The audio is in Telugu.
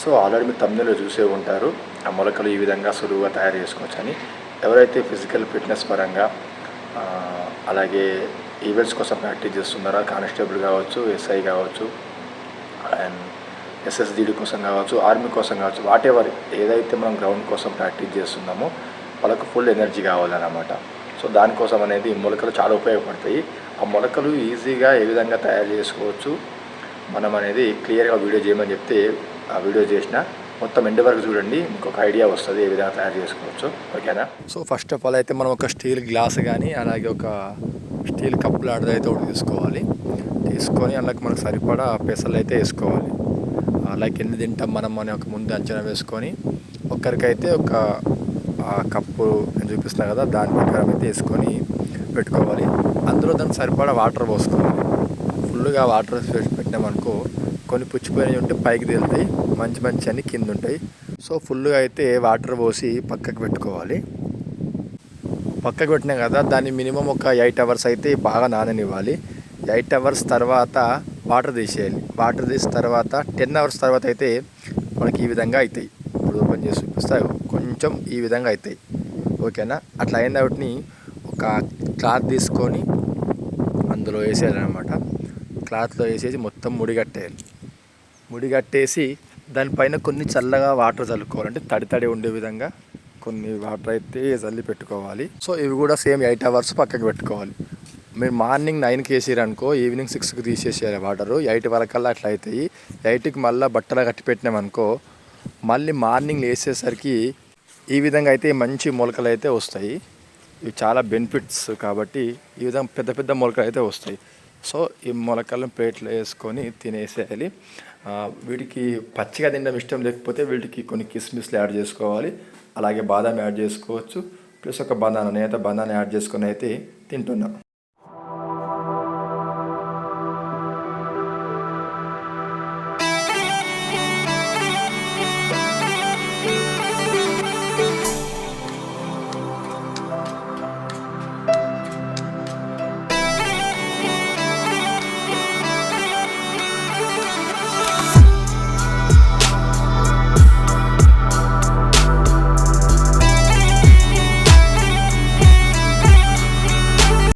సో ఆల్రెడీ మీరు తమిళలో చూసే ఉంటారు. ఆ మొలకలు ఈ విధంగా సులువుగా తయారు చేసుకోవచ్చని. ఎవరైతే ఫిజికల్ ఫిట్నెస్ పరంగా అలాగే ఈవెంట్స్ కోసం ప్రాక్టీస్ చేస్తున్నారో కానిస్టేబుల్ కావచ్చు ఎస్ఐ కావచ్చు అండ్ ఎస్ఎస్డిడి కోసం కావచ్చు ఆర్మీ కోసం కావచ్చు వాట్ ఎవర్ ఏదైతే మనం గ్రౌండ్ కోసం ప్రాక్టీస్ చేస్తున్నామో వాళ్ళకు ఫుల్ ఎనర్జీ కావాలన్నమాట. సో దానికోసం అనేది ఈ మొలకలు చాలా ఉపయోగపడతాయి. ఆ మొలకలు ఈజీగా ఏ విధంగా తయారు చేసుకోవచ్చు మనం అనేది క్లియర్గా వీడియో చేయమని చెప్తే ఆ వీడియో చేసిన మొత్తం ఎండ్ వరకు చూడండి మీకు ఒక ఐడియా వస్తుంది ఏ విధంగా తయారు చేసుకోవచ్చు. ఓకేనా? సో ఫస్ట్ ఆఫ్ ఆల్ అయితే మనం ఒక స్టీల్ గ్లాస్ కానీ అలాగే ఒక స్టీల్ కప్ లాంటిది అయితే ఒకటి తీసుకోవాలి. తీసుకొని అందులోకి మనకు సరిపడా పెసలు అయితే వేసుకోవాలి. లైక్ ఎన్ని తింటాం మనం అని ఒక ముందు అంచనా వేసుకొని ఒక్కరికైతే ఒక కప్పు నేను చూపిస్తున్నా కదా దాని ప్రకారం అయితే వేసుకొని పెట్టుకోవాలి. అందులో దానికి సరిపడా వాటర్ పోసుకోవాలి. ఫుల్గా వాటర్ వేసి పెట్టామనుకో కొన్ని పుచ్చిపోయినవి ఉంటే పైకి తేలుతాయి మంచి మంచి అన్ని కింద ఉంటాయి. సో ఫుల్గా అయితే వాటర్ పోసి పక్కకు పెట్టుకోవాలి. పక్కకు పెట్టినాం కదా దాన్ని మినిమం ఒక ఎయిట్ అవర్స్ అయితే బాగా నాననివ్వాలి. ఎయిట్ అవర్స్ తర్వాత వాటర్ తీసేయాలి. వాటర్ తీసిన తర్వాత టెన్ అవర్స్ తర్వాత అయితే మనకి ఈ విధంగా అవుతాయి. ఇప్పుడు ఓపెన్ చేసి చూపిస్తాయి కొంచెం ఈ విధంగా అవుతాయి. ఓకేనా? అట్లా అయిన వాటిని ఒక క్లాత్ తీసుకొని అందులో వేసేయాలన్నమాట. క్లాత్లో వేసేసి మొత్తం ముడి కట్టేయాలి. ముడి కట్టేసి దానిపైన కొన్ని చల్లగా వాటర్ చల్లుకోవాలి అంటే తడి తడి ఉండే విధంగా కొన్ని వాటర్ అయితే చల్లి పెట్టుకోవాలి. సో ఇవి కూడా సేమ్ ఎయిట్ అవర్స్ పక్కకు పెట్టుకోవాలి. మీరు మార్నింగ్ నైన్కి వేసారు అనుకో ఈవినింగ్ సిక్స్కి తీసేసేయాలి వాటరు. ఎయిట్ వరకల్లా అట్లా అవుతాయి ఎయిట్కి మళ్ళీ బట్టలు కట్టి పెట్టినామనుకో మళ్ళీ మార్నింగ్ వేసేసరికి ఈ విధంగా అయితే మంచి మొలకలు అయితే వస్తాయి. ఇవి చాలా బెనిఫిట్స్ కాబట్టి ఈ విధంగా పెద్ద పెద్ద మొలకలు అయితే వస్తాయి. సో ఈ మొలకలను ప్లేట్లో వేసుకొని తినేసేయాలి. వీటికి పచ్చిగా తినడం ఇష్టం లేకపోతే వీటికి కొన్ని కిస్మిస్లు యాడ్ చేసుకోవాలి. అలాగే బాదాం యాడ్ చేసుకోవచ్చు. ప్లస్ ఒక బనానా నేత బనానా యాడ్ చేసుకొని అయితే తింటున్నా.